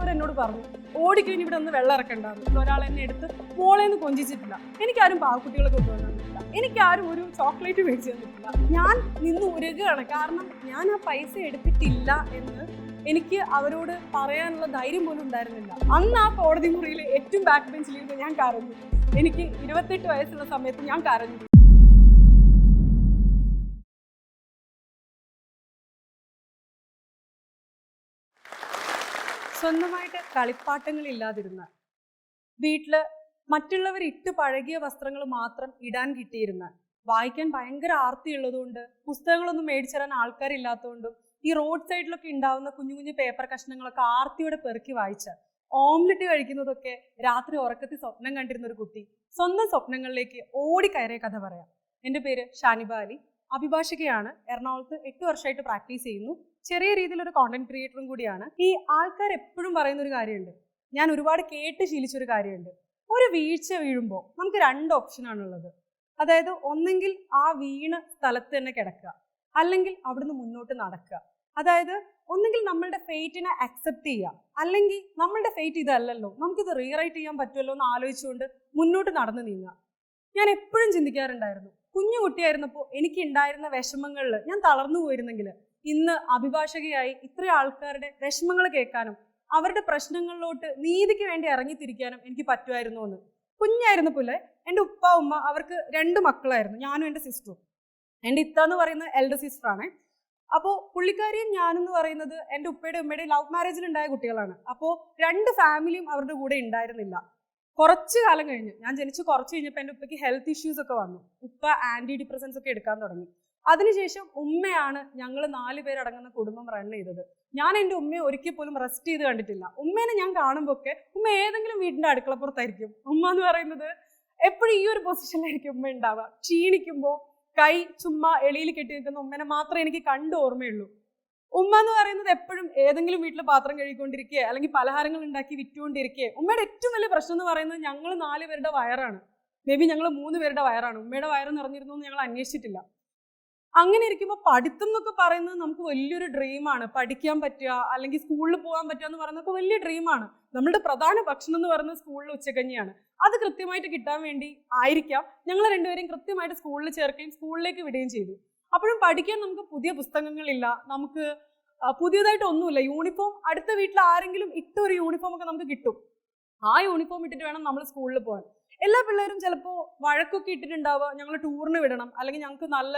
ഉള്ളവർ എന്നോട് പറഞ്ഞു ഓടിക്കഴിഞ്ഞ് ഇവിടെ ഒന്ന് വെള്ളം ഇറക്കണ്ടായിരുന്നു ഒരാൾ എന്നെ എടുത്ത് മോളേന്ന് കൊഞ്ചിച്ചിട്ടില്ല. എനിക്കാരും പാവക്കുട്ടികളെ കൊണ്ടുവന്നിട്ടില്ല എനിക്കാരും ഒരു ചോക്ലേറ്റ് മേടിച്ചു തന്നിട്ടില്ല. ഞാൻ നിന്ന് ഉരുകയാണ് കാരണം ഞാൻ ആ പൈസ എടുത്തിട്ടില്ല എന്ന് എനിക്ക് അവരോട് പറയാനുള്ള ധൈര്യം പോലും ഉണ്ടായിരുന്നില്ല. അന്ന് ആ കോടതി മുറിയിൽ ഏറ്റവും ബാക്ക് ബെഞ്ചിലിരുന്ന് ഞാൻ കരഞ്ഞു. എനിക്ക് ഇരുപത്തെട്ട് വയസ്സുള്ള സമയത്ത് ഞാൻ കരഞ്ഞു. സ്വന്തമായിട്ട് കളിപ്പാട്ടങ്ങൾ ഇല്ലാതിരുന്ന വീട്ടിൽ മറ്റുള്ളവർ ഇട്ട് പഴകിയ വസ്ത്രങ്ങൾ മാത്രം ഇടാൻ കിട്ടിയിരുന്ന വായിക്കാൻ ഭയങ്കര ആർത്തിയുള്ളതുകൊണ്ട് പുസ്തകങ്ങളൊന്നും മേടിച്ചെറാൻ ആൾക്കാരില്ലാത്തതുകൊണ്ടും ഈ റോഡ് സൈഡിലൊക്കെ ഉണ്ടാവുന്ന കുഞ്ഞു കുഞ്ഞു പേപ്പർ കഷ്ണങ്ങളൊക്കെ ആർത്തിയോടെ പെറുക്കി വായിച്ച ഓംലെറ്റ് കഴിക്കുന്നതൊക്കെ രാത്രി ഉറക്കത്തിൽ സ്വപ്നം കണ്ടിരുന്ന ഒരു കുട്ടി സ്വന്തം സ്വപ്നങ്ങളിലേക്ക് ഓടിക്കയറിയ കഥ പറയാം. എന്റെ പേര് ഷാനിബാലി അഭിഭാഷകയാണ്. എറണാകുളത്ത് എട്ട് വർഷമായിട്ട് പ്രാക്ടീസ് ചെയ്യുന്നു. ചെറിയ രീതിയിലൊരു കോണ്ടന്റ് ക്രിയേറ്ററും കൂടിയാണ്. ഈ ആൾക്കാർ എപ്പോഴും പറയുന്ന ഒരു കാര്യമുണ്ട്. ഞാൻ ഒരുപാട് കേട്ട് ശീലിച്ചൊരു കാര്യമുണ്ട്. ഒരു വീഴ്ച വീഴുമ്പോൾ നമുക്ക് രണ്ട് ഓപ്ഷൻ ഓപ്ഷനാണുള്ളത് അതായത് ഒന്നെങ്കിൽ ആ വീണ സ്ഥലത്ത് തന്നെ കിടക്കുക. അല്ലെങ്കിൽ അവിടുന്ന് മുന്നോട്ട് നടക്കുക. അതായത് ഒന്നെങ്കിൽ നമ്മളുടെ ഫേറ്റിനെ അക്സെപ്റ്റ് ചെയ്യുക. അല്ലെങ്കിൽ നമ്മളുടെ ഫേറ്റ് ഇതല്ലല്ലോ. നമുക്കിത് റീറൈറ്റ് ചെയ്യാൻ പറ്റുമല്ലോ എന്ന് ആലോചിച്ചുകൊണ്ട് മുന്നോട്ട് നടന്നു നീങ്ങുക. ഞാൻ എപ്പോഴും ചിന്തിക്കാറുണ്ടായിരുന്നു. കുഞ്ഞു കുട്ടിയായിരുന്നപ്പോൾ എനിക്ക് ഉണ്ടായിരുന്ന വിഷമങ്ങളിൽ ഞാൻ തളർന്നു പോയിരുന്നെങ്കിൽ ഇന്ന് അഭിഭാഷകയായി ഇത്ര ആൾക്കാരുടെ വിഷമങ്ങൾ കേൾക്കാനും അവരുടെ പ്രശ്നങ്ങളിലോട്ട് നീതിക്ക് വേണ്ടി ഇറങ്ങിത്തിരിക്കാനും എനിക്ക് പറ്റുമായിരുന്നു എന്ന്. കുഞ്ഞായിരുന്നു പുല്ലെ. എന്റെ ഉപ്പ ഉമ്മ അവർക്ക് രണ്ട് മക്കളായിരുന്നു. ഞാനും എന്റെ സിസ്റ്ററും എന്റെ ഇത്ത എന്ന് പറയുന്നത് എൽഡർ സിസ്റ്റർ ആണ്. അപ്പോൾ പുള്ളിക്കാരിയും ഞാനെന്ന് പറയുന്നത് എന്റെ ഉപ്പയുടെ ഉമ്മയുടെ ലവ് മാരേജിൽ ഉണ്ടായ കുട്ടികളാണ്. അപ്പോൾ രണ്ട് ഫാമിലിയും അവരുടെ കൂടെ ഉണ്ടായിരുന്നില്ല. കുറച്ച് കാലം കഴിഞ്ഞ്. ഞാൻ ജനിച്ച് കുറച്ച് കഴിഞ്ഞപ്പോൾ എന്റെ ഉപ്പയ്ക്ക് ഹെൽത്ത് ഇഷ്യൂസ് ഒക്കെ വന്നു. ഉപ്പ ആന്റി ഡിപ്രസൻസ് ഒക്കെ എടുക്കാൻ തുടങ്ങി. അതിനുശേഷം ഉമ്മയാണ് ഞങ്ങൾ നാല് പേരടങ്ങുന്ന കുടുംബം റൺ ചെയ്തത്. ഞാൻ എന്റെ ഉമ്മയെ ഒരിക്കൽ പോലും റെസ്റ്റ് ചെയ്ത് കണ്ടിട്ടില്ല. ഉമ്മേനെ ഞാൻ കാണുമ്പോൾ ഒക്കെ ഉമ്മ ഏതെങ്കിലും വീടിന്റെ അടുക്കളപ്പുറത്തായിരിക്കും. ഉമ്മ എന്ന് പറയുന്നത് എപ്പോഴും ഈ ഒരു പൊസിഷനിലായിരിക്കും ഉമ്മ ഉണ്ടാവുക ക്ഷീണിക്കുമ്പോൾ കൈ ചുമ്മാ എളിയിൽ കെട്ടി നിൽക്കുന്ന ഉമ്മനെ മാത്രമേ എനിക്ക് കണ്ടു ഓർമ്മയുള്ളൂ. ഉമ്മ എന്ന് പറയുന്നത് എപ്പോഴും ഏതെങ്കിലും വീട്ടിൽ പാത്രം കഴുകിക്കൊണ്ടിരിക്കുക അല്ലെങ്കിൽ പലഹാരങ്ങൾ ഉണ്ടാക്കി വിറ്റുകൊണ്ടിരിക്കുക ഉമ്മയുടെ ഏറ്റവും വലിയ പ്രശ്നം എന്ന് പറയുന്നത് ഞങ്ങൾ നാല് പേരുടെ വയറാണ്. മേ ബി ഞങ്ങൾ മൂന്ന് പേരുടെ വയറാണ്. ഉമ്മയുടെ വയറ് നിറഞ്ഞിരുന്നു എന്ന് ഞങ്ങൾ അന്വേഷിച്ചിട്ടില്ല. അങ്ങനെ ഇരിക്കുമ്പോൾ പഠിത്തം എന്നൊക്കെ പറയുന്നത് നമുക്ക് വലിയൊരു ഡ്രീമാണ് പഠിക്കാൻ പറ്റുക അല്ലെങ്കിൽ സ്കൂളിൽ പോകാൻ പറ്റുക എന്ന് പറയുന്നതൊക്കെ വലിയ ഡ്രീമാണ് നമ്മളുടെ പ്രധാന ഭക്ഷണം എന്ന് പറയുന്നത് സ്കൂളിൽ ഉച്ചകഞ്ഞിയാണ്. അത് കൃത്യമായിട്ട് കിട്ടാൻ വേണ്ടി ആയിരിക്കാം. ഞങ്ങൾ രണ്ടുപേരെയും കൃത്യമായിട്ട് സ്കൂളിൽ ചേർക്കുകയും സ്കൂളിലേക്ക് വിടുകയും ചെയ്തു. അപ്പോഴും പഠിക്കാൻ നമുക്ക് പുതിയ പുസ്തകങ്ങളില്ല. നമുക്ക് പുതിയതായിട്ടൊന്നുമില്ല യൂണിഫോം അടുത്ത വീട്ടിൽ ആരെങ്കിലും ഇട്ട ഒരു യൂണിഫോം ഒക്കെ നമുക്ക് കിട്ടും. ആ യൂണിഫോം ഇട്ടിട്ട് വേണം നമ്മൾ സ്കൂളിൽ പോകാൻ. എല്ലാ പിള്ളേരും ചിലപ്പോൾ വഴക്കൊക്കെ ഇട്ടിട്ടുണ്ടാവുക. ഞങ്ങൾ ടൂറിന് വിടണം. അല്ലെങ്കിൽ ഞങ്ങൾക്ക് നല്ല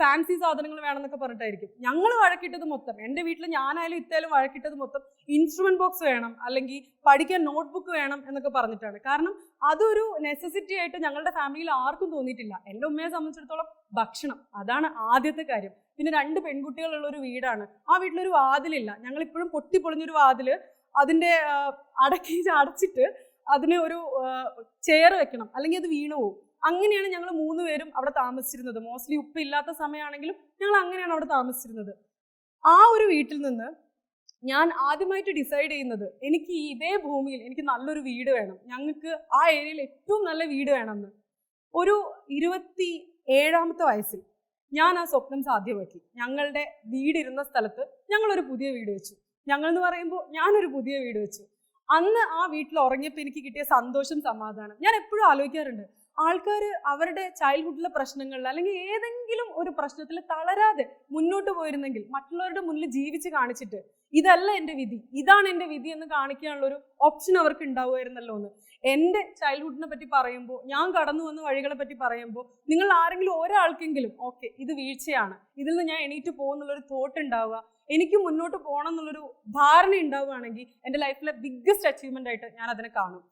ഫാൻസി സാധനങ്ങൾ വേണമെന്നൊക്കെ പറഞ്ഞിട്ടായിരിക്കും. ഞങ്ങൾ വഴക്കിട്ടത് മൊത്തം. എന്റെ വീട്ടിൽ ഞാനായാലും ഇത്തായാലും വഴക്കിട്ടത് മൊത്തം ഇൻസ്ട്രുമെന്റ് ബോക്സ് വേണം അല്ലെങ്കിൽ പഠിക്കാൻ നോട്ട്ബുക്ക് വേണം എന്നൊക്കെ പറഞ്ഞിട്ടാണ്. കാരണം അതൊരു നെസസിറ്റി ആയിട്ട് ഞങ്ങളുടെ ഫാമിലിയിൽ ആർക്കും തോന്നിയിട്ടില്ല. എന്റെ ഉമ്മയെ സംബന്ധിച്ചിടത്തോളം ഭക്ഷണം അതാണ് ആദ്യത്തെ കാര്യം. പിന്നെ രണ്ട് പെൺകുട്ടികളുള്ള ഒരു വീടാണ്. ആ വീട്ടിലൊരു വാതിലില്ല. ഞങ്ങൾ ഇപ്പോഴും പൊട്ടിപ്പൊളിഞ്ഞൊരു വാതിൽ അതിന്റെ അടക്കി അടച്ചിട്ട് അതിന് ഒരു ചെയർ വെക്കണം. അല്ലെങ്കിൽ അത് വീണു പോകും അങ്ങനെയാണ് ഞങ്ങൾ മൂന്ന് പേരും അവിടെ താമസിച്ചിരുന്നത്. മോസ്റ്റ്ലി ഉപ്പ് ഇല്ലാത്ത സമയമാണെങ്കിലും ഞങ്ങൾ അങ്ങനെയാണ് അവിടെ താമസിച്ചിരുന്നത്. ആ ഒരു വീട്ടിൽ നിന്ന് ഞാൻ ആദ്യമായിട്ട് ഡിസൈഡ് ചെയ്യുന്നത് എനിക്ക് ഇതേ ഭൂമിയിൽ എനിക്ക് നല്ലൊരു വീട് വേണം. ഞങ്ങൾക്ക് ആ ഏരിയയിൽ ഏറ്റവും നല്ല വീട് വേണമെന്ന്. ഒരു ഇരുപത്തി ഏഴാമത്തെ വയസ്സിൽ ഞാൻ ആ സ്വപ്നം സാധ്യമാക്കി. ഞങ്ങളുടെ വീടിരുന്ന സ്ഥലത്ത് ഞങ്ങളൊരു പുതിയ വീട് വെച്ചു. ഞങ്ങൾ എന്ന് പറയുമ്പോൾ ഞാനൊരു പുതിയ വീട് വെച്ചു. അന്ന് ആ വീട്ടിൽ ഉറങ്ങിയപ്പോൾ എനിക്ക് കിട്ടിയ സന്തോഷം സമാധാനം. ഞാൻ എപ്പോഴും ആലോചിക്കാറുണ്ട് ആൾക്കാർ അവരുടെ ചൈൽഡ്ഹുഡിലെ പ്രശ്നങ്ങളിൽ അല്ലെങ്കിൽ ഏതെങ്കിലും ഒരു പ്രശ്നത്തിൽ തളരാതെ മുന്നോട്ട് പോയിരുന്നെങ്കിൽ മറ്റുള്ളവരുടെ മുന്നിൽ ജീവിച്ച് കാണിച്ചിട്ട് ഇതല്ല എന്റെ വിധി ഇതാണ് എന്റെ വിധി എന്ന് കാണിക്കാനുള്ള ഒരു ഓപ്ഷൻ അവർക്ക് ഉണ്ടാവുമായിരുന്നല്ലോ എന്ന്. എന്റെ ചൈൽഡ്ഹുഡിനെ പറ്റി പറയുമ്പോൾ ഞാൻ കടന്നു വന്ന വഴികളെ പറ്റി പറയുമ്പോൾ നിങ്ങൾ ആരെങ്കിലും ഒരാൾക്കെങ്കിലും ഓക്കെ ഇത് വീഴ്ചയാണ് ഇതിൽ നിന്ന് ഞാൻ എണീറ്റ് പോകുന്നുള്ളൊരു തോട്ട് ഉണ്ടാവുക എനിക്ക് മുന്നോട്ട് പോകണം എന്നുള്ളൊരു ധാരണ ഉണ്ടാവുകയാണെങ്കിൽ എന്റെ ലൈഫിലെ ബിഗ്ഗസ്റ്റ് അച്ചീവ്മെന്റ് ആയിട്ട് ഞാൻ അതിനെ കാണും.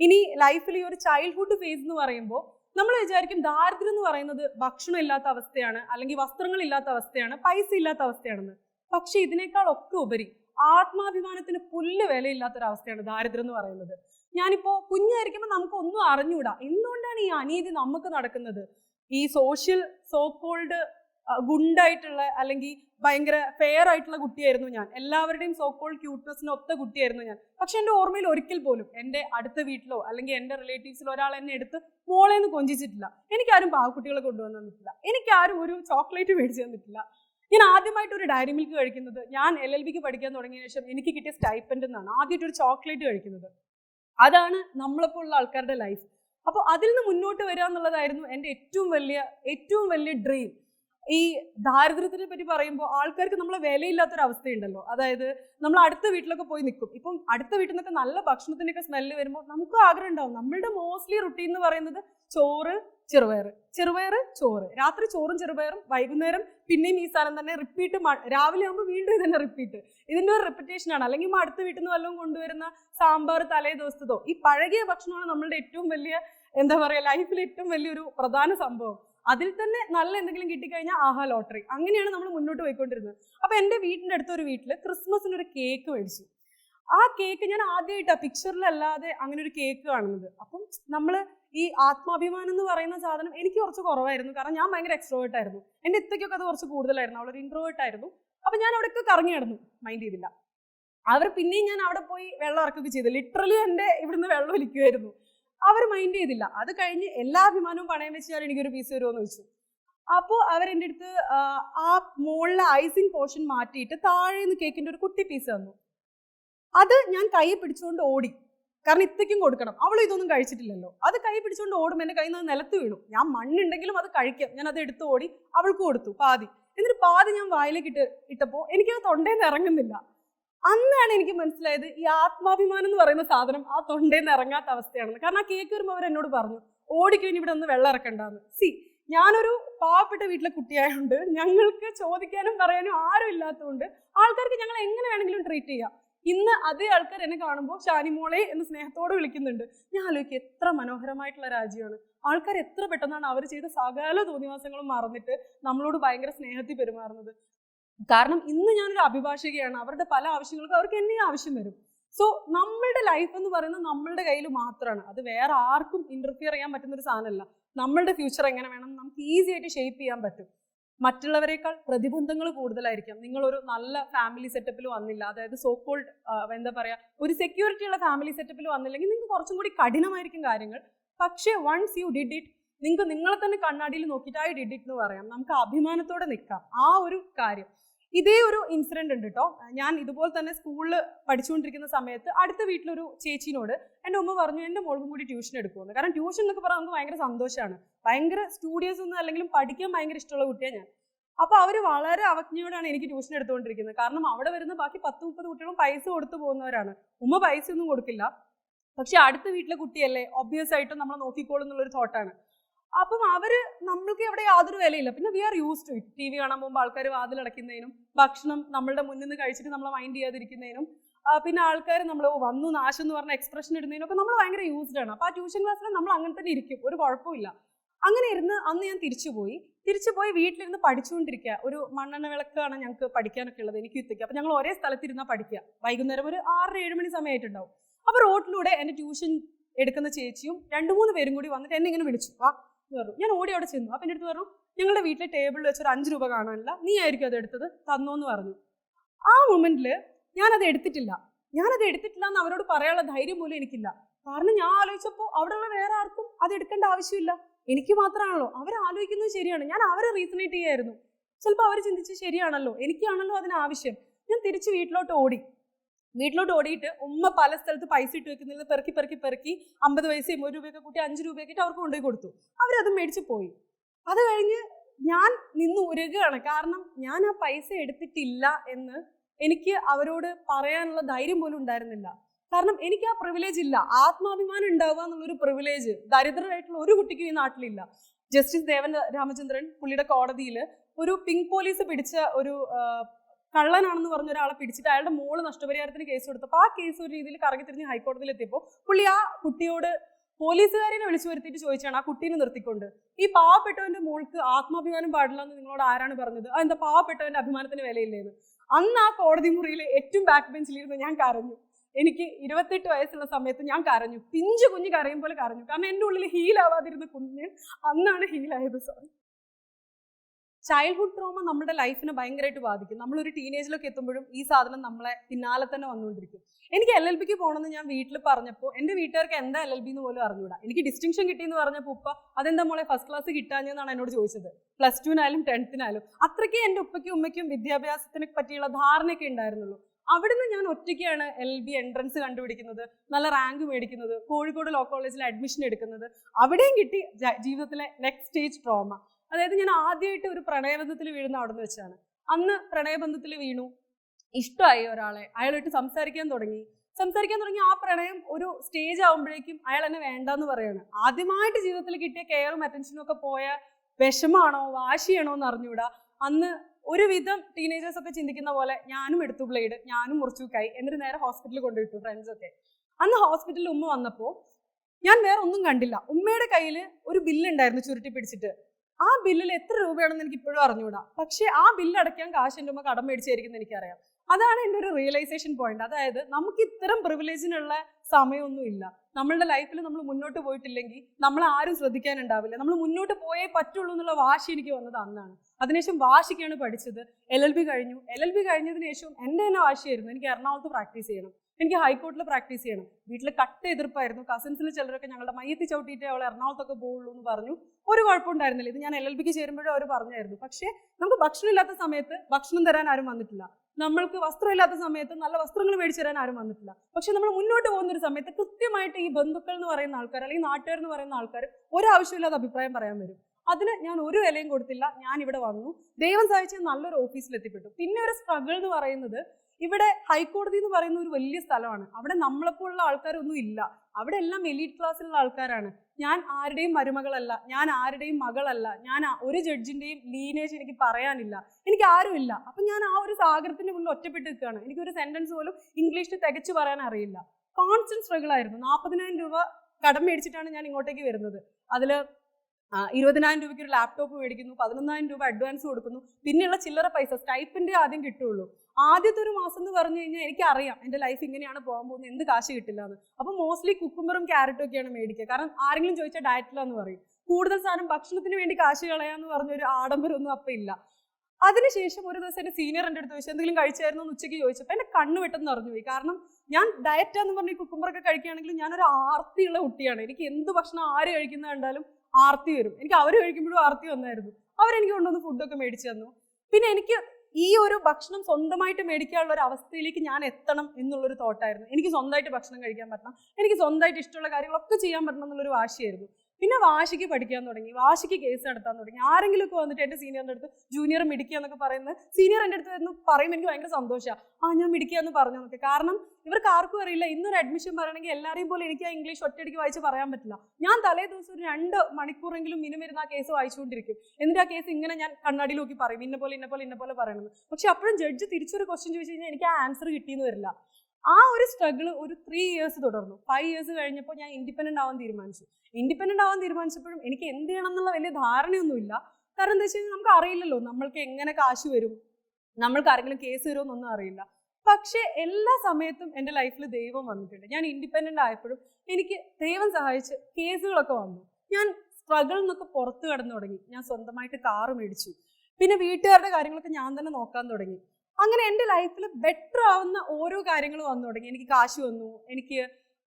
ഇനി ലൈഫിൽ ഈ ഒരു ചൈൽഡ്ഹുഡ് ഫേസ് എന്ന് പറയുമ്പോൾ നമ്മൾ വിചാരിക്കും ദാരിദ്ര്യം എന്ന് പറയുന്നത് ഭക്ഷണം ഇല്ലാത്ത അവസ്ഥയാണ് അല്ലെങ്കിൽ വസ്ത്രങ്ങൾ ഇല്ലാത്ത അവസ്ഥയാണ് പൈസ ഇല്ലാത്ത അവസ്ഥയാണെന്ന്. പക്ഷെ ഇതിനേക്കാൾ ഒക്കെ ഉപരി ആത്മാഭിമാനത്തിന് പുല്ല് വിലയില്ലാത്തൊരവസ്ഥയാണ് ദാരിദ്ര്യം എന്ന് പറയുന്നത്. ഞാനിപ്പോ കുഞ്ഞായിരിക്കുമ്പോൾ നമുക്ക് ഒന്നും അറിഞ്ഞൂടാ. എന്തുകൊണ്ടാണ് ഈ അനീതി നമുക്ക് നടക്കുന്നത്? ഈ സോഷ്യൽ സോ കോൾഡ് ഗുണ്ടായിട്ടുള്ള അല്ലെങ്കിൽ ഭയങ്കര ഫെയർ ആയിട്ടുള്ള കുട്ടിയായിരുന്നു ഞാൻ. എല്ലാവരുടെയും സോക്കോൾ ക്യൂട്ട്നെസ്സിന് ഒത്ത കുട്ടിയായിരുന്നു ഞാൻ. പക്ഷെ എന്റെ ഓർമ്മയിൽ ഒരിക്കൽ പോലും എന്റെ അടുത്ത വീട്ടിലോ അല്ലെങ്കിൽ എന്റെ റിലേറ്റീവ്സിലോ ഒരാൾ എന്നെ എടുത്ത് മോളേന്ന് കൊഞ്ചിച്ചിട്ടില്ല. എനിക്കാരും പാവക്കുട്ടികളെ കൊണ്ടുവന്ന് തന്നിട്ടില്ല. എനിക്കാരും ഒരു ചോക്ലേറ്റ് മേടിച്ചു തന്നിട്ടില്ല. ഞാൻ ആദ്യമായിട്ട് ഒരു ഡയറി മിൽക്ക് കഴിക്കുന്നത് ഞാൻ എൽ എൽ ബിക്ക് പഠിക്കാൻ തുടങ്ങിയ ശേഷം എനിക്ക് കിട്ടിയ സ്റ്റൈപ്പൻഡ് എന്നാണ്. ആദ്യമായിട്ട് ഒരു ചോക്ലേറ്റ് കഴിക്കുന്നത്. അതാണ് നമ്മളെപ്പോലുള്ള ആൾക്കാരുടെ ലൈഫ് അപ്പോൾ അതിൽ നിന്ന് മുന്നോട്ട് വരിക എന്നുള്ളതായിരുന്നു എന്റെ ഏറ്റവും വലിയ ഏറ്റവും വലിയ ഡ്രീം ഈ ദാരിദ്ര്യത്തിനെ പറ്റി പറയുമ്പോൾ ആൾക്കാർക്ക് നമ്മളെ വിലയില്ലാത്തൊരു അവസ്ഥയുണ്ടല്ലോ അതായത് നമ്മൾ അടുത്ത വീട്ടിലൊക്കെ പോയി നിൽക്കും. ഇപ്പം അടുത്ത വീട്ടിൽ നിന്നൊക്കെ നല്ല ഭക്ഷണത്തിനൊക്കെ സ്മെല്ല് വരുമ്പോൾ നമുക്ക് ആഗ്രഹം ഉണ്ടാവും. നമ്മളുടെ മോസ്റ്റ്ലി റുട്ടീൻ എന്ന് പറയുന്നത് ചോറ് ചെറുപയർ ചെറുപയർ ചോറ്. രാത്രി ചോറും ചെറുപയറും വൈകുന്നേരം പിന്നെയും ഈ സാധനം തന്നെ റിപ്പീറ്റ് രാവിലെ ആകുമ്പോൾ വീണ്ടും ഇതന്നെ തന്നെ റിപ്പീറ്റ് ഇതിന്റെ ഒരു റിപ്പറ്റേഷൻ ആണ്. അല്ലെങ്കിൽ അടുത്ത വീട്ടിൽ നിന്ന് വല്ലതും കൊണ്ടുവരുന്ന സാമ്പാർ തലേ ദിവസത്തതോ. ഈ പഴകിയ ഭക്ഷണമാണ് നമ്മളുടെ ഏറ്റവും വലിയ എന്താ പറയുക ലൈഫിൽ ഏറ്റവും വലിയൊരു പ്രധാന സംഭവം. അതിൽ തന്നെ നല്ല എന്തെങ്കിലും കിട്ടിക്കഴിഞ്ഞാൽ ആഹാ ലോട്ടറി. അങ്ങനെയാണ് നമ്മൾ മുന്നോട്ട് പോയിക്കൊണ്ടിരുന്നത്. അപ്പോൾ എന്റെ വീടിന്റെ അടുത്തൊരു വീട്ടിൽ ക്രിസ്മസിന് ഒരു കേക്ക് മേടിച്ചു. ആ കേക്ക് ഞാൻ ആദ്യമായിട്ടാണ് പിക്ചറിലല്ലാതെ അങ്ങനെ ഒരു കേക്ക് കാണുന്നത്. അപ്പം നമ്മൾ ഈ ആത്മാഭിമാനം എന്ന് പറയുന്ന സാധനം എനിക്ക് കുറച്ച് കുറവായിരുന്നു. കാരണം ഞാൻ ഭയങ്കര എക്സ്ട്രോവേർട്ട് ആയിരുന്നു. എന്റെ ഇത്തയ്ക്കൊക്കെ അത് കുറച്ച് കൂടുതലായിരുന്നു. അവളൊരു ഇൻട്രോവേർട്ട് ആയിരുന്നു. അപ്പൊ ഞാൻ അവിടെയൊക്കെ കറങ്ങി നടന്നു മൈൻഡ് ചെയ്തില്ല. അവർ പിന്നെയും ഞാൻ അവിടെ പോയി വെള്ളം ഇറക്കുകയൊക്കെ ചെയ്തു. ലിറ്ററലി എന്റെ ഇവിടുന്ന് വെള്ളം ഒലിക്കുമായിരുന്നു അവർ മൈൻഡ് ചെയ്തില്ല. അത് കഴിഞ്ഞ് എല്ലാ അഭിമാനവും പണയം വെച്ച് ഞാൻ എനിക്കൊരു പീസ് വരുമോ ചോദിച്ചു. അപ്പോൾ അവരെന്റെ അടുത്ത് ആ, ആ മുകളിലെ ഐസിങ് പോർഷൻ മാറ്റിയിട്ട് താഴെ നിന്ന് കേക്കിന്റെ ഒരു കുട്ടി പീസ് തന്നു. അത് ഞാൻ കൈ പിടിച്ചുകൊണ്ട് ഓടി. കാരണം ഇത്തയ്ക്കും കൊടുക്കണം. അവൾ ഇതൊന്നും കഴിച്ചിട്ടില്ലല്ലോ. അത് കൈ പിടിച്ചുകൊണ്ട് ഓടും. എന്റെ കയ്യിൽ നിന്ന് നിലത്ത് വീണു. ഞാൻ മണ്ണുണ്ടെങ്കിലും അത് കഴിക്കാം. ഞാൻ അത് എടുത്ത് ഓടി അവൾക്ക് കൊടുത്തു. പാതി. എന്നിട്ട് പാതി ഞാൻ വായിലേക്ക് ഇട്ട് ഇട്ടപ്പോൾ എനിക്കത് തൊണ്ടയിൽ നിന്ന് ഇറങ്ങുന്നില്ല. അന്നാണ് എനിക്ക് മനസ്സിലായത് ഈ ആത്മാഭിമാനം എന്ന് പറയുന്ന സാധനം ആ തൊണ്ടയിൽ നിന്ന് ഇറങ്ങാത്ത അവസ്ഥയാണെന്ന്. കാരണം ആ കേക്ക് വരുമ്പോൾ അവർ എന്നോട് പറഞ്ഞു ഓടിക്കഴിഞ്ഞ് ഇവിടെ ഒന്ന് വെള്ളം ഇറക്കണ്ടെന്ന്. സി ഞാനൊരു പാവപ്പെട്ട വീട്ടിലെ കുട്ടിയായതുകൊണ്ട് ഞങ്ങൾക്ക് ചോദിക്കാനും പറയാനും ആരും ഇല്ലാത്തതുകൊണ്ട് ആൾക്കാർക്ക് ഞങ്ങൾ എങ്ങനെ വേണമെങ്കിലും ട്രീറ്റ് ചെയ്യാം. ഇന്ന് അതേ ആൾക്കാർ എന്നെ കാണുമ്പോൾ ഷാനിമോളെ എന്ന് സ്നേഹത്തോടെ വിളിക്കുന്നുണ്ട്. ഞാൻ ആലോചിക്കും എത്ര മനോഹരമായിട്ടുള്ള രാജ്യമാണ്. ആൾക്കാർ എത്ര പെട്ടെന്നാണ് അവർ ചെയ്ത സകല തോന്നിവാസങ്ങളും മറന്നിട്ട് നമ്മളോട് ഭയങ്കര സ്നേഹത്തിൽ പെരുമാറുന്നത്. കാരണം ഇന്ന് ഞാനൊരു അഭിഭാഷകയാണ്. അവരുടെ പല ആവശ്യങ്ങൾക്കും അവർക്ക് എന്നെ ആവശ്യം വരും. സോ നമ്മളുടെ ലൈഫ് എന്ന് പറയുന്നത് നമ്മളുടെ കയ്യിൽ മാത്രമാണ് അത് വേറെ ആർക്കും ഇന്റർഫിയർ ചെയ്യാൻ പറ്റുന്ന ഒരു സാധനമല്ല. നമ്മളുടെ ഫ്യൂച്ചർ എങ്ങനെ വേണം? നമുക്ക് ഈസി ആയിട്ട് ഷേപ്പ് ചെയ്യാൻ പറ്റും. മറ്റുള്ളവരെക്കാൾ പ്രതിബന്ധങ്ങൾ കൂടുതലായിരിക്കാം. നിങ്ങളൊരു നല്ല ഫാമിലി സെറ്റപ്പിൽ വന്നില്ല. അതായത് സോ കോൾഡ് എന്താ പറയുക ഒരു സെക്യൂരിറ്റി ഉള്ള ഫാമിലി സെറ്റപ്പിൽ വന്നില്ലെങ്കിൽ നിങ്ങൾക്ക് കുറച്ചും കൂടി കഠിനമായിരിക്കും കാര്യങ്ങൾ. പക്ഷേ വൺസ് യു ഡിഡ് ഇറ്റ് നിങ്ങൾക്ക് നിങ്ങളെ തന്നെ കണ്ണാടിയിൽ നോക്കിയിട്ട് ഐ ഡിഡ് ഇറ്റ് എന്ന് പറയാം. നമുക്ക് അഭിമാനത്തോടെ നിൽക്കാം. ആ ഒരു കാര്യം. ഇതേ ഒരു ഇൻസിഡന്റ് ഉണ്ട് കേട്ടോ ഞാൻ ഇതുപോലെ തന്നെ സ്കൂളിൽ പഠിച്ചുകൊണ്ടിരിക്കുന്ന സമയത്ത് അടുത്ത വീട്ടിലൊരു ചേച്ചിനോട് എന്റെ ഉമ്മ പറഞ്ഞു എന്റെ മോൾക്കും കൂടി ട്യൂഷൻ എടുക്കുമെന്ന്. കാരണം ട്യൂഷൻ എന്നൊക്കെ പറഞ്ഞാൽ നമുക്ക് ഭയങ്കര സന്തോഷമാണ്. ഭയങ്കര സ്റ്റുഡിയോസ് ഒന്നും അല്ലെങ്കിലും പഠിക്കാൻ ഭയങ്കര ഇഷ്ടമുള്ള കുട്ടിയാണ് ഞാൻ. അപ്പോൾ അവർ വളരെ അവജ്ഞയോടാണ് എനിക്ക് ട്യൂഷൻ എടുത്തുകൊണ്ടിരിക്കുന്നത്. കാരണം അവിടെ വരുന്ന ബാക്കി പത്ത് മുപ്പത് കുട്ടികളും പൈസ കൊടുത്തു പോകുന്നവരാണ്. ഉമ്മ പൈസ ഒന്നും കൊടുക്കില്ല. പക്ഷെ അടുത്ത വീട്ടിലെ കുട്ടിയല്ലേ ഒബ്വിയസ് ആയിട്ടും നമ്മളെ നോക്കിക്കോളും എന്നുള്ളൊരു തോട്ടാണ് അപ്പം അവർ നമ്മൾക്ക് അവിടെ യാതൊരു വിലയില്ല. പിന്നെ we are used to it T V കാണാൻ പോകുമ്പോൾ ആൾക്കാർ വാതിലടയ്ക്കുന്നതിനും ഭക്ഷണം നമ്മളുടെ മുന്നിൽ നിന്ന് കഴിച്ചിട്ട് നമ്മളെ മൈൻഡ് ചെയ്യാതിരിക്കുന്നതിനും പിന്നെ ആൾക്കാർ നമ്മൾ വന്നു നാശം എന്ന് പറഞ്ഞ എക്സ്പ്രഷൻ ഇടുന്നതിനൊക്കെ നമ്മൾ ഭയങ്കര യൂസ്ഡ് ആണ്. അപ്പോൾ ആ ട്യൂഷൻ ക്ലാസ്സിൽ നമ്മൾ അങ്ങനെ തന്നെ ഇരിക്കും. ഒരു കുഴപ്പമില്ല അങ്ങനെ ഇരുന്ന് അന്ന് ഞാൻ തിരിച്ചു പോയി. തിരിച്ചു പോയി വീട്ടിലിരുന്ന് പഠിച്ചുകൊണ്ടിരിക്കുക ഒരു മണ്ണെണ്ണ വിളക്കാണ് ഞങ്ങൾക്ക് പഠിക്കാനൊക്കെ ഉള്ളത് എനിക്ക് ഇത്തേക്ക് അപ്പം ഞങ്ങൾ ഒരേ സ്ഥലത്തിരുന്നാൽ പഠിക്കുക വൈകുന്നേരം ഒരു ആറര ഏഴ് മണി സമയമായിട്ടുണ്ടാവും അപ്പോൾ റോട്ടിലൂടെ എന്റെ ട്യൂഷൻ എടുക്കുന്ന ചേച്ചിയും രണ്ട് മൂന്ന് പേരും കൂടി വന്നിട്ട് എന്നെ ഇങ്ങനെ വിളിച്ചു. വാ എന്ന് പറഞ്ഞു. ഞാൻ ഓടി അവിടെ ചെന്നു. അപ്പം എന്റെ അടുത്ത് പറഞ്ഞു ഞങ്ങളുടെ വീട്ടിലെ ടേബിളിൽ വെച്ച് ഒരു അഞ്ച് രൂപ കാണാനില്ല. നീ ആയിരിക്കും അത് എടുത്തത്. തന്നു എന്ന് പറഞ്ഞു. ആ മൊമെന്റിൽ ഞാനത് എടുത്തിട്ടില്ല. ഞാനത് എടുത്തിട്ടില്ല എന്ന് അവരോട് പറയാനുള്ള ധൈര്യം പോലും എനിക്കില്ല. കാരണം ഞാൻ ആലോചിച്ചപ്പോൾ അവിടെയുള്ള വേറെ ആർക്കും അത് എടുക്കേണ്ട ആവശ്യമില്ല. എനിക്ക് മാത്രമാണല്ലോ. അവർ ആലോചിക്കുന്നത് ശരിയാണ്. ഞാൻ അവരെ റീസണേറ്റ് ചെയ്യായിരുന്നു. ചിലപ്പോൾ അവർ ചിന്തിച്ച് ശരിയാണല്ലോ. എനിക്കാണല്ലോ അതിന് ആവശ്യം. ഞാൻ തിരിച്ച് വീട്ടിലോട്ട് ഓടി. വീട്ടിലോട്ട് ഓടിയിട്ട് ഉമ്മ പല സ്ഥലത്ത് പൈസ ഇട്ട് വെക്കുന്നത് പെറുക്കി പെറുക്കി പെറുക്കി അമ്പത് പൈസയും ഒരു രൂപയൊക്കെ കൂട്ടി അഞ്ച് രൂപയൊക്കെ ഇട്ട് അവർക്ക് കൊണ്ടുപോയി കൊടുത്തു. അവരത് മേടിച്ച് പോയി. അത് കഴിഞ്ഞ് ഞാൻ നിന്ന് ഉരുകുകയാണ്. കാരണം ഞാൻ ആ പൈസ എടുത്തിട്ടില്ല എന്ന് എനിക്ക് അവരോട് പറയാനുള്ള ധൈര്യം പോലും ഉണ്ടായിരുന്നില്ല. കാരണം എനിക്ക് ആ പ്രിവിലേജ് ഇല്ല. ആത്മാഭിമാനം ഉണ്ടാവുക എന്നുള്ളൊരു പ്രിവിലേജ് ദരിദ്രരായിട്ടുള്ള ഒരു കുട്ടിക്കും ഈ നാട്ടിലില്ല. ജസ്റ്റിസ് ദേവൻ രാമചന്ദ്രൻ പുള്ളിയുടെ കോടതിയിൽ ഒരു പിങ്ക് പോലീസ് പിടിച്ച ഒരു കള്ളനാണെന്ന് പറഞ്ഞ ഒരാളെ പിടിച്ചിട്ട് അയാളുടെ മോൾ നഷ്ടപരിഹാരത്തിന് കേസ് കൊടുത്തപ്പോൾ ആ കേസ് ഒരു രീതിയിൽ കറങ്ങി തിരിഞ്ഞ് ഹൈക്കോടതിയിൽ എത്തിയപ്പോൾ പുള്ളി ആ കുട്ടിയോട് പോലീസുകാരനെ വിളിച്ചു വരുത്തിയിട്ട് ചോദിച്ചാണ് ആ കുട്ടീനെ നിർത്തിക്കൊണ്ട്. ഈ പാവപ്പെട്ടവന്റെ മോൾക്ക് ആത്മാഭിമാനം പാടില്ല എന്ന് നിങ്ങളോട് ആരാണ് പറഞ്ഞത്? എന്താ പാവപ്പെട്ടവന്റെ അഭിമാനത്തിന് വിലയില്ലേന്ന്? അന്ന് ആ കോടതി മുറിയിൽ ഏറ്റവും ബാക്ക് ബെഞ്ചിലിരുന്ന് ഞാൻ കരഞ്ഞു. എനിക്ക് ഇരുപത്തെട്ട് വയസ്സുള്ള സമയത്ത് ഞാൻ കരഞ്ഞു. പിഞ്ചു കുഞ്ഞ് കരയും പോലെ കരഞ്ഞു. കാരണം എന്റെ ഉള്ളിൽ ഹീലാവാതിരുന്ന കുഞ്ഞ് അന്നാണ് ഹീലായത് സോറി ചൈൽഡ്ഹുഡ് ട്രോമ നമ്മുടെ ലൈഫിനെ ഭയങ്കരമായിട്ട് ബാധിക്കും. നമ്മളൊരു ടീനേജിലൊക്കെ എത്തുമ്പോഴും ഈ സാധനം നമ്മളെ പിന്നാലെ തന്നെ വന്നുകൊണ്ടിരിക്കും. എനിക്ക് എൽ എൽ ബിക്ക് പോകണമെന്ന് ഞാൻ വീട്ടിൽ പറഞ്ഞപ്പോൾ എന്റെ വീട്ടുകാർക്ക് എന്താ എൽ എൽ ബി എന്ന് പോലും അറിഞ്ഞൂടാ. എനിക്ക് ഡിസ്റ്റിങ്ഷൻ കിട്ടിയെന്ന് പറഞ്ഞപ്പോൾ ഉപ്പ അതെന്താ മോളെ ഫസ്റ്റ് ക്ലാസ് കിട്ടാഞ്ഞെന്നാണ് എന്നോട് ചോദിച്ചത്. പ്ലസ് ടുവിനായാലും ടെൻത്തിനായാലും അത്രയ്ക്ക് എന്റെ ഉപ്പയ്ക്കും ഉമ്മയ്ക്കും വിദ്യാഭ്യാസത്തിനെ പറ്റിയുള്ള ധാരണയൊക്കെ ഉണ്ടായിരുന്നുള്ളൂ. അവിടുന്ന് ഞാൻ ഒറ്റയ്ക്കാണ് എൽ ബി എൻട്രൻസ് കണ്ടുപിടിക്കുന്നത് നല്ല റാങ്ക് മേടിക്കുന്നത് കോഴിക്കോട് ലോ കോളേജിൽ അഡ്മിഷൻ എടുക്കുന്നത്. അവിടെയും കിട്ടി ജീവിതത്തിലെ നെക്സ്റ്റ് സ്റ്റേജ് ട്രോമ അതായത് ഞാൻ ആദ്യമായിട്ട് ഒരു പ്രണയബന്ധത്തിൽ വീഴുന്ന അവിടെ നിന്ന് വെച്ചാണ്. അന്ന് പ്രണയബന്ധത്തിൽ വീണു. ഇഷ്ടമായി ഒരാളെ. അയാളായിട്ട് സംസാരിക്കാൻ തുടങ്ങി. സംസാരിക്കാൻ തുടങ്ങി ആ പ്രണയം ഒരു സ്റ്റേജ് ആകുമ്പോഴേക്കും അയാൾ എന്നെ വേണ്ടെന്ന് പറയാണ്. ആദ്യമായിട്ട് ജീവിതത്തിൽ കിട്ടിയ കെയറും അറ്റൻഷനും ഒക്കെ പോയ വിഷമാണോ? വാശിയാണോ എന്ന് അറിഞ്ഞുവിടാ അന്ന് ഒരുവിധം ടീനേജേഴ്സ് ഒക്കെ ചിന്തിക്കുന്ന പോലെ ഞാനും എടുത്തു ബ്ലേഡ് ഞാനും മുറിച്ചു കൈ എന്നിട്ട് നേരെ ഹോസ്പിറ്റലിൽ കൊണ്ടുവിട്ടു ഫ്രണ്ട്സ് ഒക്കെ. അന്ന് ഹോസ്പിറ്റലിൽ ഉമ്മ വന്നപ്പോൾ ഞാൻ വേറെ ഒന്നും കണ്ടില്ല. ഉമ്മയുടെ കയ്യിൽ ഒരു ബില്ല് ഉണ്ടായിരുന്നു ചുരുട്ടി പിടിച്ചിട്ട്. ആ ബില്ലിൽ എത്ര രൂപയാണെന്ന് എനിക്ക് ഇപ്പോഴും അറിഞ്ഞുകൂടാ. പക്ഷേ ആ ബില്ല് അടയ്ക്കാൻ കാശ് എന്റെ ഉമ്മ കടം മേടിച്ചായിരിക്കും എനിക്കറിയാം. അതാണ് എന്റെ ഒരു റിയലൈസേഷൻ പോയിന്റ് അതായത് നമുക്ക് ഇത്തരം പ്രിവിലേജിനുള്ള സമയമൊന്നും ഇല്ല. നമ്മളുടെ ലൈഫിൽ നമ്മൾ മുന്നോട്ട് പോയിട്ടില്ലെങ്കിൽ നമ്മൾ ആരും ശ്രദ്ധിക്കാനുണ്ടാവില്ല. നമ്മൾ മുന്നോട്ട് പോയേ പറ്റുള്ളൂ എന്നുള്ള വാശി എനിക്ക് വന്നത് അന്നാണ്. അതിനുശേഷം വാശിക്കാണ് പഠിച്ചത്. എൽ എൽ ബി കഴിഞ്ഞു. എൽ എൽ ബി കഴിഞ്ഞതിന് ശേഷം എന്റെ തന്നെ വാശിയായിരുന്നു. എനിക്ക് എറണാകുളത്ത് പ്രാക്ടീസ് ചെയ്യണം. എനിക്ക് ഹൈക്കോർട്ടിൽ പ്രാക്ടീസ് ചെയ്യണം. വീട്ടിൽ കട്ട് എതിർപ്പായിരുന്നു. കസിൻസിൽ ചിലരൊക്കെ ഞങ്ങളുടെ മയ്യത്തി ചവിട്ടിയിട്ടേ അവൾ എറണാകുളത്തൊക്കെ പോവുള്ളൂ എന്ന് പറഞ്ഞു. ഒരു കുഴപ്പമുണ്ടായിരുന്നില്ല. ഇത് ഞാൻ എൽ എൽ ബിക്ക് ചേരുമ്പോഴും അവർ പറഞ്ഞായിരുന്നു. പക്ഷേ നമുക്ക് ഭക്ഷണം ഇല്ലാത്ത സമയത്ത് ഭക്ഷണം തരാൻ ആരും വന്നിട്ടില്ല. നമ്മൾക്ക് വസ്ത്രമില്ലാത്ത സമയത്ത് നല്ല വസ്ത്രങ്ങൾ മേടിച്ചു തരാൻ ആരും വന്നിട്ടില്ല. പക്ഷെ നമ്മൾ മുന്നോട്ട് പോകുന്ന ഒരു സമയത്ത് കൃത്യമായിട്ട് ഈ ബന്ധുക്കൾ എന്ന് പറയുന്ന ആൾക്കാർ അല്ലെങ്കിൽ നാട്ടുകാർ എന്ന് പറയുന്ന ആൾക്കാർ ഒരാവശ്യമില്ലാത്ത അഭിപ്രായം പറയാൻ വരും. അതിന് ഞാൻ ഒരു വിലയും കൊടുത്തില്ല. ഞാൻ ഇവിടെ വന്നു. ദൈവം സഹായിച്ച് നല്ലൊരു ഓഫീസിൽ എത്തിപ്പെട്ടു. പിന്നെ ഒരു സ്ട്രഗിൾ എന്ന് പറയുന്നത് ഇവിടെ ഹൈക്കോടതി എന്ന് പറയുന്ന ഒരു വലിയ സ്ഥലമാണ്. അവിടെ നമ്മളെപ്പോലുള്ള ആൾക്കാരൊന്നും ഇല്ല. അവിടെ എല്ലാം എലീറ്റ് ക്ലാസ്സിലുള്ള ആൾക്കാരാണ്. ഞാൻ ആരുടെയും മരുമകളല്ല. ഞാൻ ആരുടെയും മകളല്ല. ഞാൻ ഒരു ജഡ്ജിന്റെയും ലീനേജ് എനിക്ക് പറയാനില്ല. എനിക്ക് ആരുമില്ല അപ്പൊ ഞാൻ ആ ഒരു സാഗരത്തിന്റെ മുന്നിൽ ഒറ്റപ്പെട്ട് നിൽക്കുകയാണ്. എനിക്കൊരു സെന്റൻസ് പോലും ഇംഗ്ലീഷിൽ തികച്ചു പറയാൻ അറിയില്ല. കോൺസ്റ്റന്റ് സ്ട്രഗിൾ ആയിരുന്നു. നാൽപ്പതിനായിരം രൂപ കടം മേടിച്ചിട്ടാണ് ഞാൻ ഇങ്ങോട്ടേക്ക് വരുന്നത്. അതിൽ ആ, ഇരുപതിനായിരം രൂപയ്ക്ക് ഒരു ലാപ്ടോപ്പ് മേടിക്കുന്നു പതിനൊന്നായിരം രൂപ അഡ്വാൻസ് കൊടുക്കുന്നു. പിന്നെയുള്ള ചില്ലറ പൈസ സ്റ്റൈപ്പിന്റെ ആദ്യം കിട്ടുള്ളൂ. ആദ്യത്തെ ഒരു മാസം എന്ന് പറഞ്ഞു കഴിഞ്ഞാൽ എനിക്കറിയാം എന്റെ ലൈഫ് ഇങ്ങനെയാണ് പോകാൻ പോകുന്നത് എന്ത് കാശ് കിട്ടില്ല എന്ന് അപ്പോൾ മോസ്റ്റ്ലി കുക്കുമ്പറും ക്യാരറ്റും ഒക്കെയാണ് മേടിക്കുക. കാരണം ആരെങ്കിലും ചോദിച്ചാൽ ഡയറ്റിലാന്ന് പറയും. കൂടുതൽ സാധനം ഭക്ഷണത്തിന് വേണ്ടി കാശ് കളയാന്ന് പറഞ്ഞൊരു ആഡംബരമൊന്നും അപ്പം ഇല്ല. അതിനുശേഷം ഒരു ദിവസം എന്റെ സീനിയർ എന്റെ അടുത്ത് ചോദിച്ചു എന്തെങ്കിലും കഴിച്ചായിരുന്നു? എന്ന് ഉച്ചയ്ക്ക് ചോദിച്ചപ്പോൾ എന്റെ കണ്ണ് വെട്ടെന്ന് പറഞ്ഞു പോയി. കാരണം ഞാൻ ഡയറ്റാന്ന് പറഞ്ഞ് കുക്കുമ്പറൊക്കെ കഴിക്കുകയാണെങ്കിലും ഞാനൊരു ആർത്തിയുള്ള കുട്ടിയാണ്. എനിക്ക് എന്ത് ഭക്ഷണം ആര് കഴിക്കുന്ന കണ്ടാലും ആർത്തി വരും. എനിക്ക് അവർ കഴിക്കുമ്പോഴും ആർത്തി വന്നായിരുന്നു. അവരെനിക്ക് കൊണ്ടുവന്ന് ഫുഡൊക്കെ മേടിച്ചു തന്നു. പിന്നെ എനിക്ക് ഈ ഒരു ഭക്ഷണം സ്വന്തമായിട്ട് മേടിക്കാനുള്ള ഒരു അവസ്ഥയിലേക്ക് ഞാൻ എത്തണം എന്നുള്ളൊരു തോട്ടായിരുന്നു എനിക്ക് സ്വന്തമായിട്ട് ഭക്ഷണം കഴിക്കാൻ പറ്റണം. എനിക്ക് സ്വന്തമായിട്ട് ഇഷ്ടമുള്ള കാര്യങ്ങളൊക്കെ ചെയ്യാൻ പറ്റണം എന്നുള്ളൊരു വാശിയായിരുന്നു. പിന്നെ വാശിക്ക് പഠിക്കാൻ തുടങ്ങി വാശിക്ക് കേസ് നടത്താൻ തുടങ്ങി. ആരെങ്കിലും ഒക്കെ വന്നിട്ട് എന്റെ സീനിയറിന്റെ അടുത്ത് ജൂനിയർ മിടിക്കുക എന്നൊക്കെ പറയുന്നത് സീനിയർ എന്റെ അടുത്ത് വരുന്നു പറയുമ്പോൾ എനിക്ക് ഭയങ്കര സന്തോഷമാണ് ആ ഞാൻ മിടിക്കുക എന്ന് പറഞ്ഞു നോക്കെ കാരണം ഇവർക്ക് ആർക്കും അറിയില്ല ഇന്നൊരു അഡ്മിഷൻ പറയണമെങ്കിൽ എല്ലാവരെയും പോലെ എനിക്ക് ആ ഇംഗ്ലീഷ് ഒറ്റയടിക്ക് വായിച്ച് പറയാൻ പറ്റില്ല. ഞാൻ തലേ ദിവസം ഒരു രണ്ട് മണിക്കൂറെങ്കിലും മിനിമം ഇരുന്ന് ആ കേസ് വായിച്ചുകൊണ്ടിരിക്കും. എന്നിട്ട് ആ കേസ് ഇങ്ങനെ ഞാൻ കണ്ണാടി നോക്കി പറയും ഇന്ന പോലെ ഇന്ന പോലെ ഇന്ന പോലെ പറയണമെന്ന്. പക്ഷെ അപ്പോഴും ജഡ്ജ് തിരിച്ചൊരു ക്വസ്റ്റ്യൻ ചോദിച്ചു കഴിഞ്ഞാൽ എനിക്ക് ആ ആൻസർ കിട്ടിയെന്ന് വരില്ല. ആ ഒരു സ്ട്രഗിൾ ഒരു ത്രീ ഇയേഴ്സ് തുടർന്നു. ഫൈവ് ഇയേഴ്സ് കഴിഞ്ഞപ്പോൾ ഞാൻ ഇൻഡിപെൻഡന്റ് ആവാൻ തീരുമാനിച്ചു. ഇൻഡിപെൻഡന്റ് ആവാൻ തീരുമാനിച്ചപ്പോഴും എനിക്ക് എന്ത് ചെയ്യണം എന്നുള്ള വലിയ ധാരണയൊന്നുമില്ല. കാരണം എന്താ വെച്ച് കഴിഞ്ഞാൽ നമുക്ക് അറിയില്ലല്ലോ നമ്മൾക്ക് എങ്ങനെ കാശ് വരും? നമ്മൾക്ക് ആരെങ്കിലും കേസ് വരുമെന്നൊന്നും അറിയില്ല. പക്ഷേ എല്ലാ സമയത്തും എന്റെ ലൈഫിൽ ദൈവം വന്നിട്ടുണ്ട്. ഞാൻ ഇൻഡിപെൻഡന്റ് ആയപ്പോഴും എനിക്ക് ദൈവം സഹായിച്ച് കേസുകളൊക്കെ വന്നു. ഞാൻ സ്ട്രഗിൾ എന്നൊക്കെ പുറത്ത് കടന്നു തുടങ്ങി. ഞാൻ സ്വന്തമായിട്ട് കാറ് മേടിച്ചു. പിന്നെ വീട്ടുകാരുടെ കാര്യങ്ങളൊക്കെ ഞാൻ തന്നെ നോക്കാൻ തുടങ്ങി. അങ്ങനെ എന്റെ ലൈഫിൽ ബെറ്റർ ആവുന്ന ഓരോ കാര്യങ്ങളും വന്നു തുടങ്ങി. എനിക്ക് കാശ് വന്നു എനിക്ക്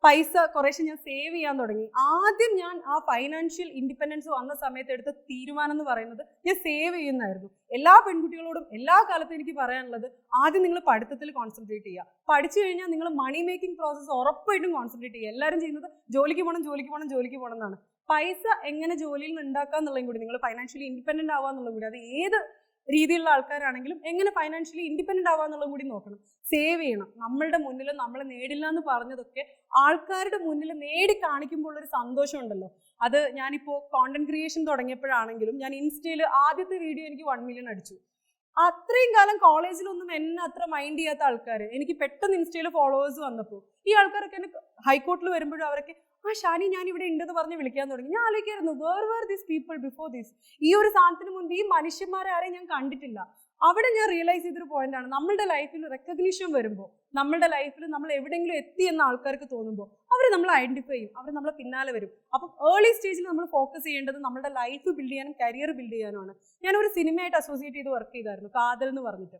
പൈസ കുറേശ്ശെ ഞാൻ സേവ് ചെയ്യാൻ തുടങ്ങി. ആദ്യം ഞാൻ ആ ഫൈനാൻഷ്യൽ ഇൻഡിപെൻഡൻസ് വന്ന സമയത്ത് എടുത്ത തീരുമാനം എന്ന് പറയുന്നത് ഞാൻ സേവ് ചെയ്യുന്നതായിരുന്നു. എല്ലാ പെൺകുട്ടികളോടും എല്ലാ കാലത്തും എനിക്ക് പറയാനുള്ളത് ആദ്യം നിങ്ങൾ പഠിത്തത്തിൽ കോൺസെൻട്രേറ്റ് ചെയ്യുക. പഠിച്ചു കഴിഞ്ഞാൽ നിങ്ങൾ മണി മേക്കിംഗ് പ്രോസസ്സ് ഉറപ്പായിട്ടും കോൺസെൻട്രേറ്റ് ചെയ്യുക. എല്ലാവരും ചെയ്യുന്നത് ജോലിക്ക് പോകണം ജോലിക്ക് പോകണം ജോലിക്ക് പോകണം എന്നാണ്. പൈസ എങ്ങനെ ജോലിയിൽ നിന്ന് ഉണ്ടാക്കുക എന്നുള്ളതും കൂടി നിങ്ങൾ ഫൈനാൻഷ്യലി ഇൻഡിപെൻഡന്റ് ആവുക എന്നുള്ളതും കൂടി അത് ഏത് രീതിയിലുള്ള ആൾക്കാരാണെങ്കിലും എങ്ങനെ ഫൈനാൻഷ്യലി ഇൻഡിപെൻഡന്റ് ആവാന്നുള്ളത് കൂടി നോക്കണം. സേവ് ചെയ്യണം. നമ്മളുടെ മുന്നിൽ നമ്മൾ നേടില്ല എന്ന് പറഞ്ഞതൊക്കെ ആൾക്കാരുടെ മുന്നിൽ നേടി കാണിക്കുമ്പോൾ ഒരു സന്തോഷം ഉണ്ടല്ലോ അത് ഞാനിപ്പോൾ കോണ്ടന്റ് ക്രിയേഷൻ തുടങ്ങിയപ്പോഴാണെങ്കിലും ഞാൻ ഇൻസ്റ്റയിൽ ആദ്യത്തെ വീഡിയോ എനിക്ക് വൺ മില്യൺ അടിച്ചു. അത്രയും കാലം കോളേജിലൊന്നും എന്നെ അത്ര മൈൻഡ് ചെയ്യാത്ത ആൾക്കാർ എനിക്ക് പെട്ടെന്ന് ഇൻസ്റ്റയിൽ ഫോളോവേഴ്സ് വന്നപ്പോൾ ഈ ആൾക്കാരൊക്കെ എന്നെ ഹൈക്കോർട്ടിൽ വരുമ്പോഴും അവരൊക്കെ ആ ഷാനി ഞാൻ ഇവിടെ ഉണ്ടെന്ന് പറഞ്ഞ് വിളിക്കാൻ തുടങ്ങി. ഞാൻ ആലോചിക്കായിരുന്നു where where these people before these ഈ ഒരു സാധനത്തിന് മുൻപ് ഈ മനുഷ്യന്മാരെ ആരെയും ഞാൻ കണ്ടിട്ടില്ല. അവിടെ ഞാൻ റിയലൈസ് ചെയ്തൊരു പോയിന്റ് ആണ് നമ്മളുടെ ലൈഫിൽ റെക്കഗ്നീഷൻ വരുമ്പോൾ നമ്മളുടെ ലൈഫിൽ നമ്മൾ എവിടെയെങ്കിലും എത്തി എന്ന ആൾക്കാർക്ക് തോന്നുമ്പോൾ അവർ നമ്മൾ ഐഡന്റിഫൈ ചെയ്യും അവർ നമ്മളെ പിന്നാലെ വരും. അപ്പം ഏർലി സ്റ്റേജിൽ നമ്മൾ ഫോക്കസ് ചെയ്യേണ്ടത് നമ്മുടെ ലൈഫ് ബിൽഡ് ചെയ്യാനും കരിയർ ബിൽഡ് ചെയ്യാനുമാണ്. ഞാൻ ഒരു സിനിമയായിട്ട് അസോസിയേറ്റ് ചെയ്ത് വർക്ക് ചെയ്തായിരുന്നു കാതൽ എന്ന് പറഞ്ഞിട്ട്.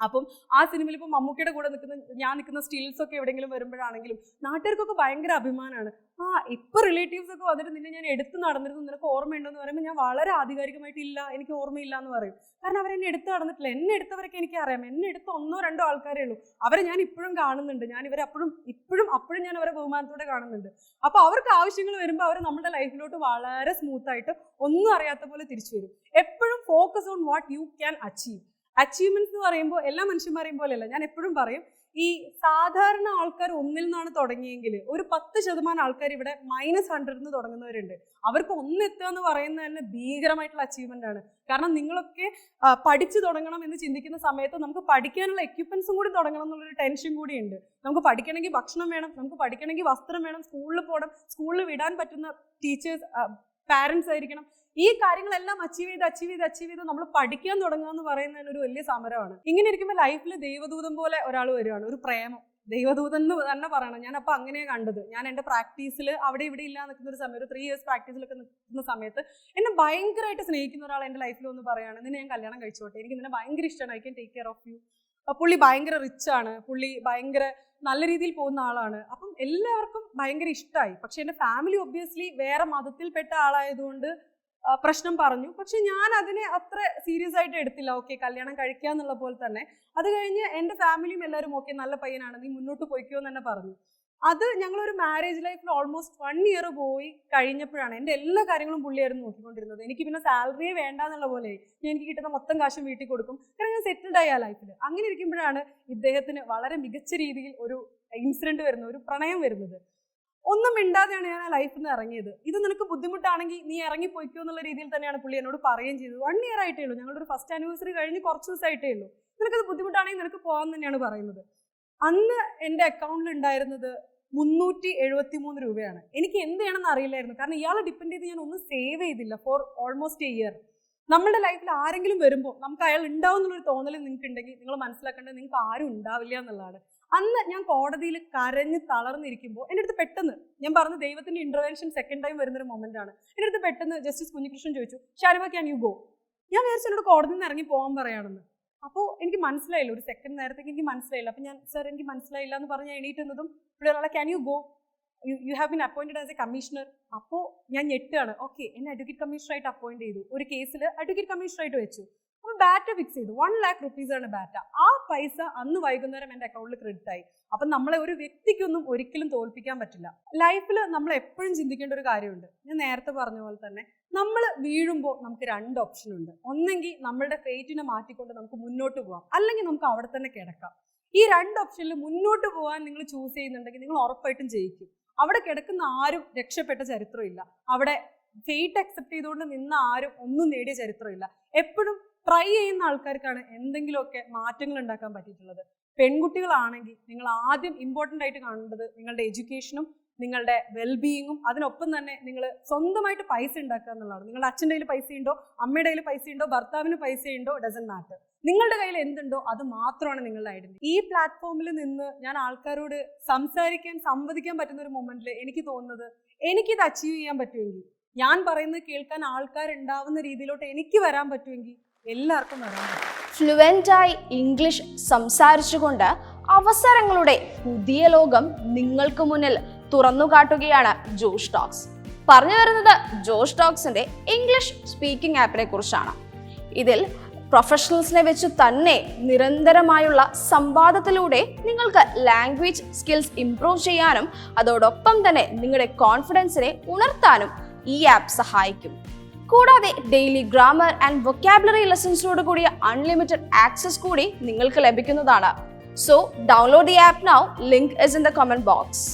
അപ്പം ആ സിനിമയിൽ ഇപ്പം മമ്മൂക്കയുടെ കൂടെ നിൽക്കുന്ന ഞാൻ നിൽക്കുന്ന സ്റ്റിൽസ് ഒക്കെ എവിടെയെങ്കിലും വരുമ്പോഴാണെങ്കിലും നാട്ടുകാർക്കൊക്കെ ഭയങ്കര അഭിമാനമാണ്. ആ ഇപ്പൊ റിലേറ്റീവ്സ് ഒക്കെ വന്നിട്ട് നിന്നെ ഞാൻ എടുത്ത് നടന്നിരുന്നു നിനക്ക് ഓർമ്മയുണ്ടോ എന്ന് പറയുമ്പോൾ ഞാൻ വളരെ ആധികാരികമായിട്ട് ഇല്ല എനിക്ക് ഓർമ്മയില്ല എന്ന് പറയും. കാരണം അവരെന്നെ എടുത്ത് നടന്നിട്ടില്ല. എന്നെ എടുത്തവരൊക്കെ എനിക്ക് അറിയാം എന്നെ എടുത്ത ഒന്നോ രണ്ടോ ആൾക്കാരേ ഉള്ളൂ. അവരെ ഞാൻ ഇപ്പോഴും കാണുന്നുണ്ട്. ഞാൻ ഇവരെ അപ്പോഴും ഇപ്പോഴും അപ്പോഴും ഞാൻ അവരെ ബഹുമാനത്തോടെ കാണുന്നുണ്ട്. അപ്പോൾ അവർക്ക് ആവശ്യങ്ങൾ വരുമ്പോൾ അവർ നമ്മുടെ ലൈഫിലോട്ട് വളരെ സ്മൂത്തായിട്ട് ഒന്നും അറിയാത്ത പോലെ തിരിച്ചു വരും. എപ്പോഴും focus on what you can achieve achievements എന്ന് പറയുമ്പോൾ എല്ലാ മനുഷ്യന്മാരെയും പോലെയല്ല. ഞാൻ എപ്പോഴും പറയും ഈ സാധാരണ ആൾക്കാർ ഒന്നിൽ നിന്നാണ് തുടങ്ങിയെങ്കിൽ ഒരു പത്ത് ശതമാനം ആൾക്കാർ ഇവിടെ മൈനസ് ഹൺഡ്രഡിൽ നിന്ന് തുടങ്ങുന്നവരുണ്ട്. അവർക്ക് ഒന്നെത്തുക എന്ന് പറയുന്നത് തന്നെ ഭീകരമായിട്ടുള്ള അച്ചീവ്മെന്റ് ആണ്. കാരണം നിങ്ങളൊക്കെ പഠിച്ചു തുടങ്ങണം എന്ന് ചിന്തിക്കുന്ന സമയത്ത് നമുക്ക് പഠിക്കാനുള്ള എക്യുപ്മെന്റ്സും കൂടി തുടങ്ങണം എന്നുള്ളൊരു ടെൻഷൻ കൂടി ഉണ്ട്. നമുക്ക് പഠിക്കണമെങ്കിൽ ഭക്ഷണം വേണം നമുക്ക് പഠിക്കണമെങ്കിൽ വസ്ത്രം വേണം സ്കൂളിൽ പോകണം സ്കൂളിൽ വിടാൻ പറ്റുന്ന ടീച്ചേഴ്സ് പാരൻസ് ആയിരിക്കണം. ഈ കാര്യങ്ങളെല്ലാം അച്ചീവ് ചെയ്ത് അച്ചീവ് ചെയ്ത് അച്ചീവ് ചെയ്ത് നമ്മൾ പഠിക്കാൻ തുടങ്ങുക എന്ന് പറയുന്നതിന് ഒരു വലിയ സമരമാണ്. ഇങ്ങനെ ഇരിക്കുമ്പോൾ ലൈഫിൽ ദൈവദൂതം പോലെ ഒരാൾ വരികയാണ്. ഒരു പ്രേമം. ദൈവദൂതൻ എന്ന് തന്നെ പറയണം. ഞാൻ അപ്പൊ അങ്ങനെ കണ്ടത്. ഞാൻ എന്റെ പ്രാക്ടീസിൽ അവിടെ ഇവിടെ ഇല്ല നിൽക്കുന്ന ഒരു സമയം ഒരു ത്രീ ഇയേഴ്സ് പ്രാക്ടീസിലൊക്കെ നിൽക്കുന്ന സമയത്ത് എന്നെ ഭയങ്കരമായിട്ട് സ്നേഹിക്കുന്ന ഒരാൾ എന്റെ ലൈഫിൽ ഒന്ന് പറയുകയാണ് നിന്നെ ഞാൻ കല്യാണം കഴിച്ചോട്ടെ. എനിക്ക് നിന്നെ ഭയങ്കര ഇഷ്ടമാണ് I can take care of you പുള്ളി ഭയങ്കര റിച്ച് ആണ്. പുള്ളി ഭയങ്കര നല്ല രീതിയിൽ പോകുന്ന ആളാണ്. അപ്പം എല്ലാവർക്കും ഭയങ്കര ഇഷ്ടമായി പക്ഷെ എന്റെ ഫാമിലി ഒബ്വിയസ്ലി വേറെ മതത്തിൽപ്പെട്ട ആളായതുകൊണ്ട് പ്രശ്നം പറഞ്ഞു. പക്ഷെ ഞാൻ അതിനെ അത്ര സീരിയസ് ആയിട്ട് എടുത്തില്ല. ഓക്കെ കല്യാണം കഴിക്കുക എന്നുള്ള പോലെ തന്നെ. അത് കഴിഞ്ഞ് എന്റെ ഫാമിലിയും എല്ലാവരും ഓക്കെ നല്ല പയ്യനാണ്. നീ മുന്നോട്ട് പോയിക്കോ എന്ന് തന്നെ പറഞ്ഞു. അത് ഞങ്ങളൊരു മാരേജ് ലൈഫിൽ ഓൾമോസ്റ്റ് വൺ ഇയർ പോയി കഴിഞ്ഞപ്പോഴാണ് എന്റെ എല്ലാ കാര്യങ്ങളും പുള്ളിയായിരുന്നു നോക്കിക്കൊണ്ടിരുന്നത്. എനിക്ക് പിന്നെ സാലറിയെ വേണ്ട എന്നുള്ള പോലെ എനിക്ക് കിട്ടുന്ന മൊത്തം കാശും വീട്ടിൽ കൊടുക്കും. കാരണം ഞാൻ സെറ്റിൽഡ് ആയ ലൈഫിൽ അങ്ങനെ ഇരിക്കുമ്പോഴാണ് ഇദ്ദേഹത്തിന് വളരെ മികച്ച രീതിയിൽ ഒരു ഇൻസിഡന്റ് വരുന്നത് ഒരു പ്രണയം വരുന്നത്. ഒന്നും മിണ്ടാതെയാണ് ഞാൻ ആ ലൈഫിൽ നിന്ന് ഇറങ്ങിയത്. ഇത് നിനക്ക് ബുദ്ധിമുട്ടാണെങ്കിൽ നീ ഇറങ്ങി പോയിക്കോ എന്നുള്ള രീതിയിൽ തന്നെയാണ് പുള്ളി എന്നോട് പറയുകയും ചെയ്തത്. വൺ ഇയർ ആയിട്ടേ ഉള്ളൂ. ഞങ്ങളുടെ ഒരു ഫസ്റ്റ് ആനിവേഴ്സറി കഴിഞ്ഞ് കുറച്ച് ദിവസമായിട്ടേ ഉള്ളൂ. നിനക്കത് ബുദ്ധിമുട്ടാണെങ്കിൽ നിനക്ക് പോകാൻ തന്നെയാണ് പറയുന്നത്. അന്ന് എന്റെ അക്കൗണ്ടിൽ ഉണ്ടായിരുന്നത് മുന്നൂറ്റി എഴുപത്തി മൂന്ന് രൂപയാണ്. എനിക്ക് എന്ത് ചെയ്യണമെന്ന് അറിയില്ലായിരുന്നു. കാരണം ഇയാളെ ഡിപ്പെൻഡ് ചെയ്ത് ഞാൻ ഒന്നും സേവ് ചെയ്തില്ല ഫോർ ഓൾമോസ്റ്റ് എ ഇയർ നമ്മുടെ ലൈഫിൽ ആരെങ്കിലും വരുമ്പോൾ നമുക്ക് അയാൾ ഉണ്ടാവും എന്നുള്ളൊരു തോന്നൽ നിങ്ങൾക്ക് ഉണ്ടെങ്കിൽ നിങ്ങൾ മനസ്സിലാക്കേണ്ടത് നിങ്ങൾക്ക് ആരും ഉണ്ടാവില്ല എന്നുള്ളതാണ്. അന്ന് ഞാൻ കോടതിയിൽ കരഞ്ഞ് തളർന്നിരിക്കുമ്പോൾ എന്റെ അടുത്ത് പെട്ടെന്ന് ഞാൻ പറഞ്ഞ ദൈവത്തിന്റെ ഇന്റർവെൻഷൻ സെക്കൻഡ് ടൈം വരുന്നൊരു മൊമെന്റ് ആണ്. എന്റെ അടുത്ത് പെട്ടെന്ന് ജസ്റ്റിസ് കുഞ്ഞികൃഷ്ണൻ ചോദിച്ചു ഷാരിമ ക്യാൻ യു ഗോ ഞാൻ വിചാരിച്ചു എന്നോട് കോടതിയിൽ നിന്ന് ഇറങ്ങി പോകാൻ പറയാണെന്ന്. അപ്പോൾ എനിക്ക് മനസ്സിലായില്ല ഒരു സെക്കൻഡ് നേരത്തേക്ക് എനിക്ക് മനസ്സിലായില്ല. അപ്പം ഞാൻ സാർ എനിക്ക് മനസ്സിലായില്ല എന്ന് പറഞ്ഞ് എണീറ്റുന്നതും ഇവിടെ ഒരാളെ can you go you you have been appointed as a commissioner അപ്പോൾ ഞാൻ ഞെട്ടുകയാണ്. ഓക്കെ എന്നെ അഡ്വക്കേറ്റ് കമ്മീഷണറായിട്ട് അപ്പോയിന്റ് ചെയ്തു. ഒരു കേസിൽ അഡ്വക്കേറ്റ് കമ്മീഷണറായിട്ട് വെച്ചു. അപ്പോൾ ബാറ്റ ഫിക്സ് ചെയ്തു. വൺ ലാക്ക് റുപ്പീസ് ആണ് ബാറ്റ ആ പൈസ അന്ന് വൈകുന്നേരം എന്റെ അക്കൗണ്ടിൽ ക്രെഡിറ്റ് ആയി. അപ്പം നമ്മളെ ഒരു വ്യക്തിക്കൊന്നും ഒരിക്കലും തോൽപ്പിക്കാൻ പറ്റില്ല. ലൈഫിൽ നമ്മൾ എപ്പോഴും ചിന്തിക്കേണ്ട ഒരു കാര്യമുണ്ട്. ഞാൻ നേരത്തെ പറഞ്ഞ പോലെ തന്നെ നമ്മൾ വീഴുമ്പോൾ നമുക്ക് രണ്ട് ഓപ്ഷൻ ഉണ്ട്. ഒന്നെങ്കിൽ നമ്മളുടെ ഫേറ്റിനെ മാറ്റിക്കൊണ്ട് നമുക്ക് മുന്നോട്ട് പോകാം അല്ലെങ്കിൽ നമുക്ക് അവിടെ തന്നെ കിടക്കാം. ഈ രണ്ട് ഓപ്ഷനിൽ മുന്നോട്ട് പോകാൻ നിങ്ങൾ ചൂസ് ചെയ്യുന്നുണ്ടെങ്കിൽ നിങ്ങൾ ഉറപ്പായിട്ടും ജയിക്കും. അവിടെ കിടക്കുന്ന ആരും രക്ഷപ്പെട്ട ചരിത്രമില്ല. അവിടെ ഫെയ്റ്റ് അക്സെപ്റ്റ് ചെയ്തുകൊണ്ട് നിന്ന ആരും ഒന്നും നേടിയ ചരിത്രമില്ല. എപ്പോഴും ട്രൈ ചെയ്യുന്ന ആൾക്കാർക്കാണ് എന്തെങ്കിലുമൊക്കെ മാറ്റങ്ങൾ ഉണ്ടാക്കാൻ പറ്റിയിട്ടുള്ളത്. പെൺകുട്ടികളാണെങ്കിൽ നിങ്ങൾ ആദ്യം ഇമ്പോർട്ടന്റ് ആയിട്ട് കാണേണ്ടത് നിങ്ങളുടെ എഡ്യൂക്കേഷനും നിങ്ങളുടെ വെൽബീയിങ്ങും അതിനൊപ്പം തന്നെ നിങ്ങൾ സ്വന്തമായിട്ട് പൈസ ഉണ്ടാക്കുക എന്നുള്ളതാണ്. നിങ്ങളുടെ അച്ഛന്റെ കയ്യിൽ പൈസ ഉണ്ടോ അമ്മയുടെ കയ്യിൽ പൈസ ഉണ്ടോ ഭർത്താവിന് പൈസ ഉണ്ടോ ഡസൻ മാറ്റർ നിങ്ങളുടെ കയ്യിൽ എന്തുണ്ടോ അത് മാത്രമാണ് നിങ്ങളുടെ ഐഡന്റിറ്റി ഈ പ്ലാറ്റ്ഫോമിൽ നിന്ന് ഞാൻ ആൾക്കാരോട് സംസാരിക്കാൻ സംവദിക്കാൻ പറ്റുന്ന ഒരു മൊമെന്റിൽ എനിക്ക് തോന്നുന്നത് എനിക്കിത് അച്ചീവ് ചെയ്യാൻ പറ്റുമെങ്കിൽ ഞാൻ പറയുന്നത് കേൾക്കാൻ ആൾക്കാരുണ്ടാവുന്ന രീതിയിലോട്ട് എനിക്ക് വരാൻ പറ്റുമെങ്കിൽ എല്ലാവർക്കും ഫ്ലുവന്റായി ഇംഗ്ലീഷ് സംസാരിച്ചുകൊണ്ട് അവസരങ്ങളുടെ പുതിയ ലോകം നിങ്ങൾക്ക് മുന്നിൽ തുറന്നു കാട്ടുകയാണ് ജോഷ് ടോക്സ് പറഞ്ഞു വരുന്നത് ജോഷ് ടോക്സിന്റെ ഇംഗ്ലീഷ് സ്പീക്കിംഗ് ആപ്പിനെ കുറിച്ചാണ്. ഇതിൽ പ്രൊഫഷണൽസിനെ വെച്ച് തന്നെ നിരന്തരമായുള്ള സംവാദത്തിലൂടെ നിങ്ങൾക്ക് ലാംഗ്വേജ് സ്കിൽസ് ഇംപ്രൂവ് ചെയ്യാനും അതോടൊപ്പം തന്നെ നിങ്ങളുടെ കോൺഫിഡൻസിനെ ഉണർത്താനും ഈ ആപ്പ് സഹായിക്കും. കൂടാതെ ഡെയിലി ഗ്രാമർ ആൻഡ് വൊക്കാബുലറി ലെസൺസോട് കൂടിയ അൺലിമിറ്റഡ് ആക്സസ് കൂടി നിങ്ങൾക്ക് ലഭിക്കുന്നതാണ്. So download the app now link is in the comment box